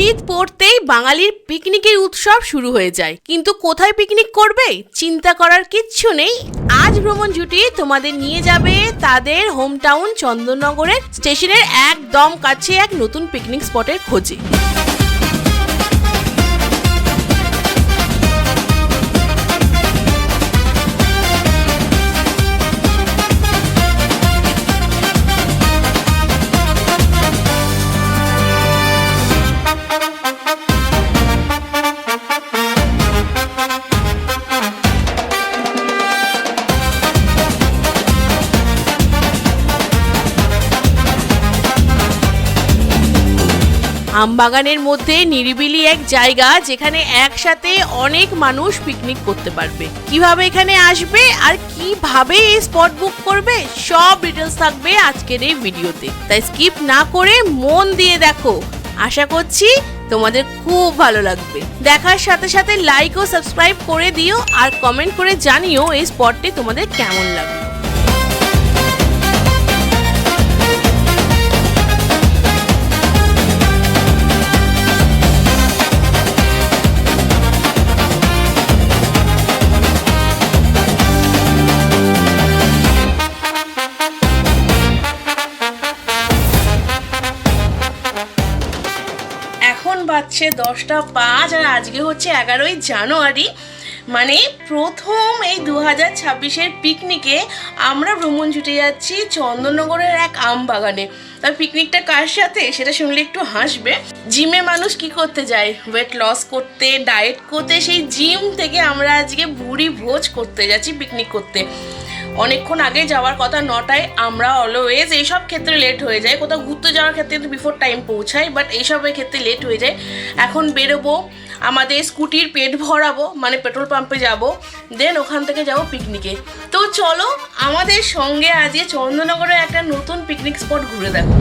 শীত পড়তেই বাঙালির পিকনিকের উৎসব শুরু হয়ে যায়। কিন্তু কোথায় পিকনিক করবে? চিন্তা করার কিচ্ছু নেই। আজ ভ্রমণ জুটি তোমাদের নিয়ে যাবে তাদের হোম টাউন চন্দননগরের স্টেশনের একদম কাছে এক নতুন পিকনিক স্পটের খোঁজে। আমবাগানের মধ্যে নিরিবিলি এক জায়গা যেখানে একসাথে অনেক মানুষ পিকনিক করতে পারবে। কীভাবে এখানে আসবে আর কীভাবে এই স্পট বুক করবে, সব ডিটেলস থাকবে আজকের এই ভিডিওতে। তাই স্কিপ না করে মন দিয়ে দেখো। আশা করছি তোমাদের খুব ভালো লাগবে। দেখার সাথে সাথে লাইক ও সাবস্ক্রাইব করে দিও আর কমেন্ট করে জানিও এই স্পটটি তোমাদের কেমন লাগল। বাজছে দশটা পাঁচ আর আজকে হচ্ছে এগারোই জানুয়ারি। মানে প্রথম এই দু হাজার ছাব্বিশের পিকনিকে আমরা ভ্রমণ ছুটে যাচ্ছি চন্দননগরের এক আম বাগানে তার পিকনিকটা কার সাথে? সেটা শুনলে একটু হাসবে। জিমে মানুষ কি করতে যায়? ওয়েট লস করতে ডায়েট করতে, সেই জিম থেকে আমরা আজকে ভুড়ি ভোজ করতে যাচ্ছি পিকনিক করতে। অনেকক্ষণ আগে যাওয়ার কথা, নটায় আমরা অলওয়েজ এইসব ক্ষেত্রে লেট হয়ে যায় কোথাও ঘুরতে যাওয়ার ক্ষেত্রে কিন্তু বিফোর টাইম পৌঁছায় বাট এইসবের ক্ষেত্রে লেট হয়ে যায় এখন বেরোবো, আমাদের স্কুটির পেট ভরাবো মানে পেট্রোল পাম্পে যাব দেন ওখান থেকে যাব পিকনিকে তো চলো, আমাদের সঙ্গে আজকে চন্দ্রনগরের একটা নতুন পিকনিক স্পট ঘুরে দেখো।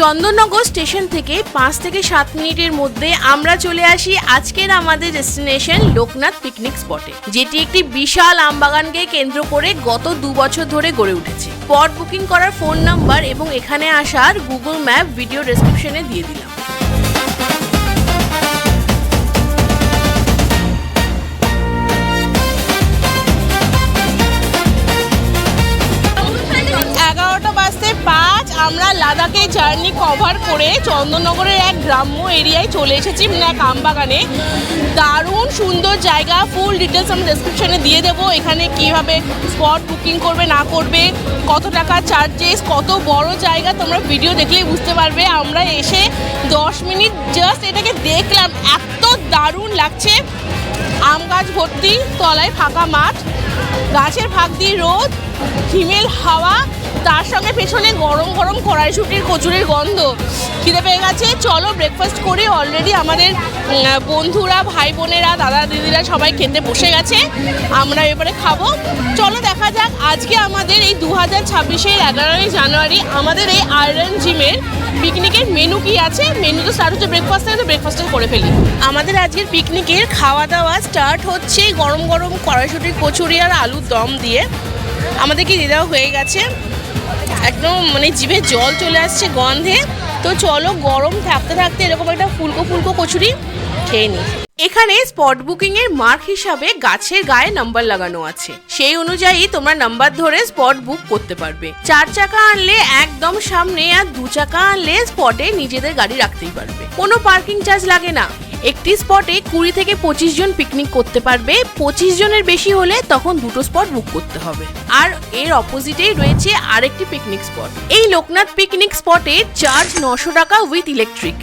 চন্দননগর স্টেশন থেকে পাঁচ থেকে সাত মিনিটের মধ্যে আমরা চলে আসি আজকের আমাদের ডেস্টিনেশন লোকনাথ পিকনিক স্পটে, যেটি একটি বিশাল আমবাগানকে কেন্দ্র করে গত দু বছর ধরে গড়ে উঠেছে। স্পট বুকিং করার ফোন নাম্বার এবং এখানে আসার গুগল ম্যাপ ভিডিও ডেসক্রিপশনে দিয়ে দিলাম। আমরা লাদাখে জার্নি কভার করে চন্দননগরের এক গ্রাম্য এরিয়ায় চলে এসেছি মানে এক আমবাগানে। দারুণ সুন্দর জায়গা ফুল ডিটেলস আমি ডেসক্রিপশনে দিয়ে দেবো। এখানে কীভাবে স্পট বুকিং করবে, না করবে, কত টাকা চার্জেস কত বড় জায়গা, তোমরা ভিডিও দেখলেই বুঝতে পারবে। আমরা এসে দশ মিনিট জাস্ট এটাকে দেখলাম, এত দারুণ লাগছে। আম গাছ ভর্তি, তলায় ফাঁকা মাঠ, গাছের ফাঁক দিয়ে রোদ, হিমেল হাওয়া তার সঙ্গে পেছনে গরম গরম কড়াইশুটির কচুরির গন্ধ। খিদে পেয়ে গেছে। চলো ব্রেকফাস্ট করে। অলরেডি আমাদের বন্ধুরা, ভাই বোনেরা, দাদা দিদিরা সবাই খেতে বসে গেছে। আমরা এবারে খাব। চলো দেখা যাক। আজকে আমাদের এই দু হাজার ছাব্বিশের এগারোই জানুয়ারি আমাদের এই আয়রন জিমের পিকনিকের মেনু কি আছে? মেনু তো স্টার্ট হচ্ছে ব্রেকফাস্ট থেকে তো ব্রেকফাস্টটা করে ফেলি। আমাদের আজকের পিকনিকের খাওয়া দাওয়া স্টার্ট হচ্ছে গরম গরম কড়াইশুটির কচুরি আর আলুর দম দিয়ে। আমাদের কি দেওয়া হয়ে গেছে। একদম মানে জিভে জল চলে আসছে গন্ধে। তো চলো গরম থাকতে থাকতে এরকম একটা ফুলকো ফুলকো কচুরি খেয়ে নিই। এখানে স্পট বুকিং এর মার্ক হিসাবে গাছের গায়ে নাম্বার লাগানো আছে। সেই অনুযায়ী তোমরা নাম্বার ধরে স্পট বুক করতে পারবে। চার চাকা আনলে একদম সামনে আর দু চাকা আনলে স্পটে নিজেদের গাড়ি রাখতেই পারবে। কোনো পার্কিং চার্জ লাগে না। একটি স্পটে কুড়ি থেকে পঁচিশ জন পিকনিক করতে পারবে। পঁচিশ জনের বেশি হলে তখন দুটো স্পট বুক করতে হবে। আর এর অপোজিটেই রয়েছে আরেকটি পিকনিক স্পট এই লোকনাথ পিকনিক স্পটে চার্জ নশো টাকা উইথ ইলেকট্রিক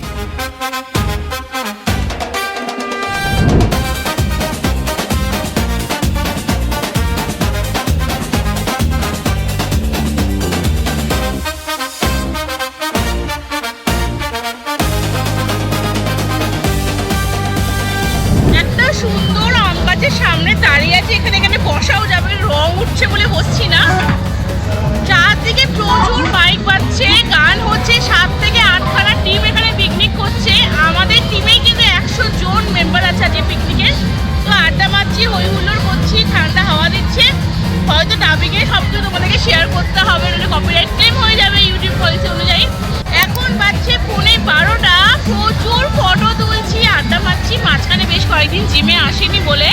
জিমে আসেনি বলে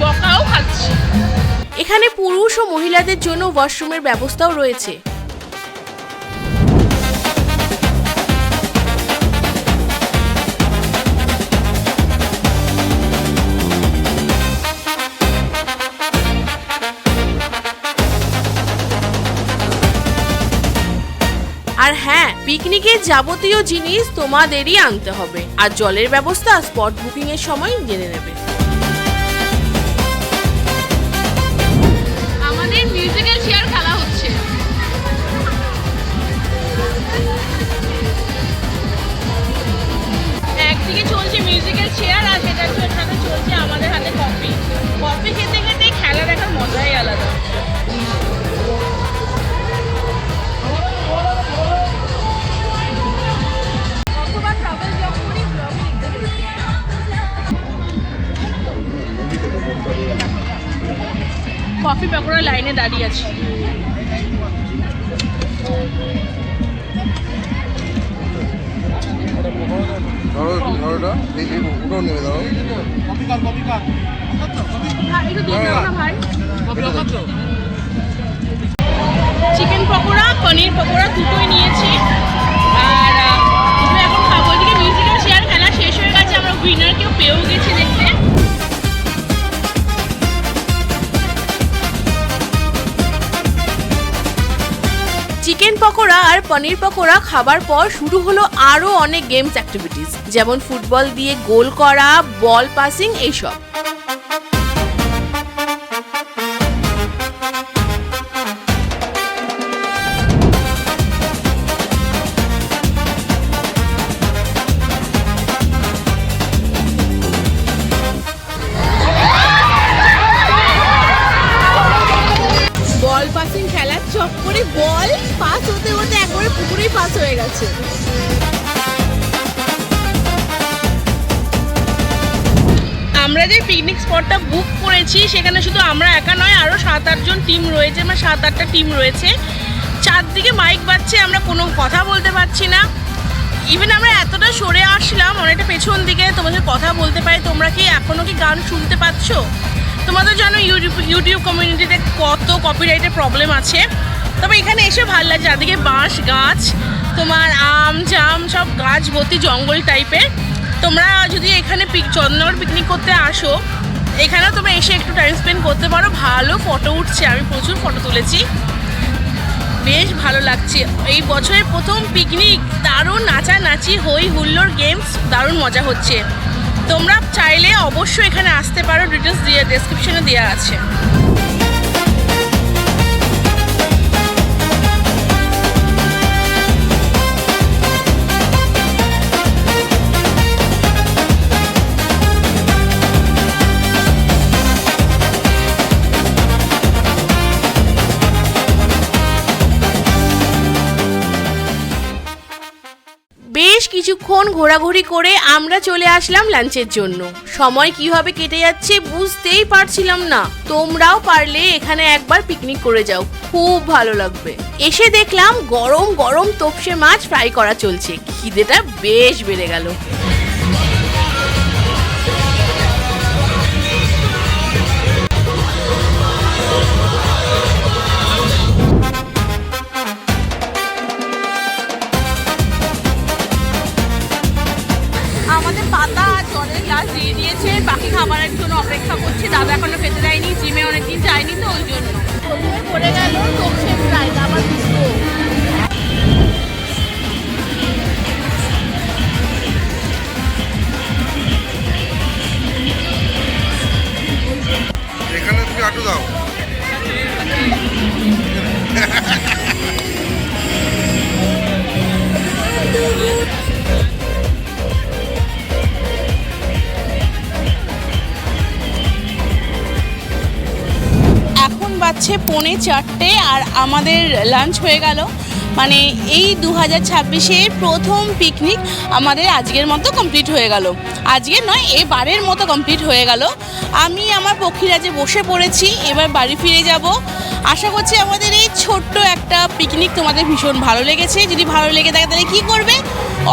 বকাও খাচ্ছি। এখানে পুরুষ ও মহিলাদের জন্য ওয়াশরুমের ব্যবস্থাও রয়েছে। পিকনিকের যাবতীয় জিনিস তোমাদেরই আনতে হবে। আর জলের ব্যবস্থা স্পট বুকিং এর সময় জেনে নেবে। কফি পকোড়া লাইনে দাঁড়িয়ে আছি। চিকেন পকোড়া পনির পকোড়া দুটোই নিয়েছি। পনির পকোড়া খাবার পর শুরু হলো আরও অনেক গেমস অ্যাক্টিভিটিস যেমন ফুটবল দিয়ে গোল করা বল পাসিং এইসব। বল পাসিং খেলার চক্করে বল পুকুরেই পাস হয়ে গেছে। আমরা যে পিকনিক স্পটটা বুক করেছি, সেখানে শুধু আমরা একা নয় আরও সাত আটজন টিম রয়েছে মানে সাত আটটা টিম রয়েছে। চারদিকে মাইক বাজছে, আমরা কোনো কথা বলতে পারছি না। ইভেন আমরা এতটা সরে আসলাম, অনেকটা পেছন দিকে তোমাদের কথা বলতে পারি। তোমরা কি এখনও কি গান শুনতে পাচ্ছ? তোমাদের জানো ইউটিউব ইউটিউব কমিউনিটিতে কত কপিরাইটের প্রবলেম আছে? তবে এখানে এসে ভালো লাগছে, চারদিকে বাঁশ, গাছ, তোমার আম, জাম, সব গাছ ভর্তি জঙ্গল টাইপের তোমরা যদি এখানে পিক চন্দননগর পিকনিক করতে আসো, এখানেও তোমরা এসে একটু টাইম স্পেন্ড করতে পারো। ভালো ফটো উঠছে, আমি প্রচুর ফটো তুলেছি। বেশ ভালো লাগছে। এই বছরের প্রথম পিকনিক দারুণ নাচানাচি হই হুল্লোড় গেমস দারুণ মজা হচ্ছে। তোমরা চাইলে অবশ্যই এখানে আসতে পারো ডিটেলস দিয়ে ডেসক্রিপশনে দেওয়া আছে। কিছুক্ষণ ঘোরাঘুরি করে আমরা চলে আসলাম লাঞ্চের জন্য। সময় কীভাবে কেটে যাচ্ছে বুঝতেই পারছিলাম না। তোমরাও পারলে এখানে একবার পিকনিক করে যাও। খুব ভালো লাগবে। এসে দেখলাম গরম গরম তপসে মাছ ফ্রাই করা চলছে। খিদেটা বেশ বেড়ে গেল। জলের দিয়ে দিয়েছে, বাকি খাবারের জন্য অপেক্ষা করছি, দাদা এখনও খেতে দেয়নি জিমে অনেকদিন যায়নি তো ওই জন্য। পড়ে গেল এখানে তুমি দাও। বাজছে পৌনে চারটে আর আমাদের লাঞ্চ হয়ে গেল। মানে এই দু হাজার ছাব্বিশের প্রথম পিকনিক আমাদের আজকের মতো কমপ্লিট হয়ে গেল। আজকে নয়, এবারের মতো কমপ্লিট হয়ে গেল। আমি আমার পক্ষীরাজে বসে পড়েছি, এবার বাড়ি ফিরে যাব। আশা করছি আমাদের এই ছোট্ট একটা পিকনিক তোমাদের ভীষণ ভালো লেগেছে। যদি ভালো লেগে থাকে তাহলে কী করবে?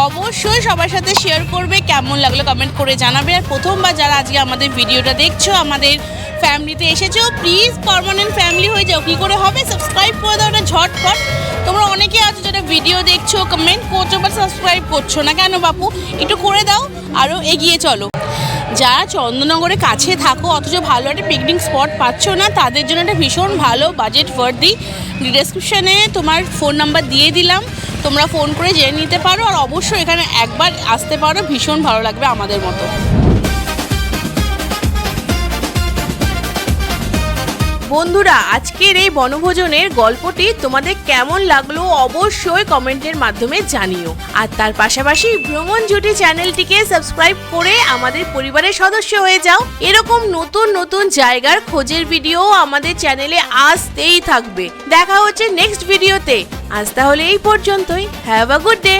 অবশ্যই সবার সাথে শেয়ার করবে, কেমন লাগল কমেন্ট করে জানাবে। আর প্রথমবার যারা আজকে আমাদের ভিডিওটা দেখছ, আমাদের ফ্যামিলিতে এসেছ প্লিজ পার্মানেন্ট ফ্যামিলি হয়ে যাও। কী করে হবে? সাবস্ক্রাইব করে দাও ওটা ঝটপট। তোমরা অনেকে আছো যারা ভিডিও দেখছ কমেন্ট করছ বা সাবস্ক্রাইব করছ না কেন বাপু? একটু করে দাও আরও এগিয়ে চলো। যারা চন্দননগরের কাছে থাকো, অথচ ভালো একটা পিকনিক স্পট পাচ্ছ না, তাদের জন্য একটা ভীষণ ভালো বাজেট ফর্দি ডিসক্রিপশানে তোমার ফোন নাম্বার দিয়ে দিলাম। তোমরা ফোন করে জেনে নিতে পারো, আর অবশ্যই এখানে একবার আসতে পারো, ভীষণ ভালো লাগবে আমাদের মতো। বন্ধুরা, আজকের এই বনভোজনের গল্পটি তোমাদের কেমন লাগল অবশ্যই কমেন্টের মাধ্যমে জানিও। আর তার পাশাপাশি ভ্রমণ জুটি চ্যানেলটিকে সাবস্ক্রাইব করে আমাদের পরিবারের সদস্য হয়ে যাও। এরকম নতুন নতুন জায়গার খোঁজের ভিডিও আমাদের চ্যানেলে আসতেই থাকবে। দেখা হচ্ছে নেক্সট ভিডিওতে আজ তাহলে এই পর্যন্তই। Have a good day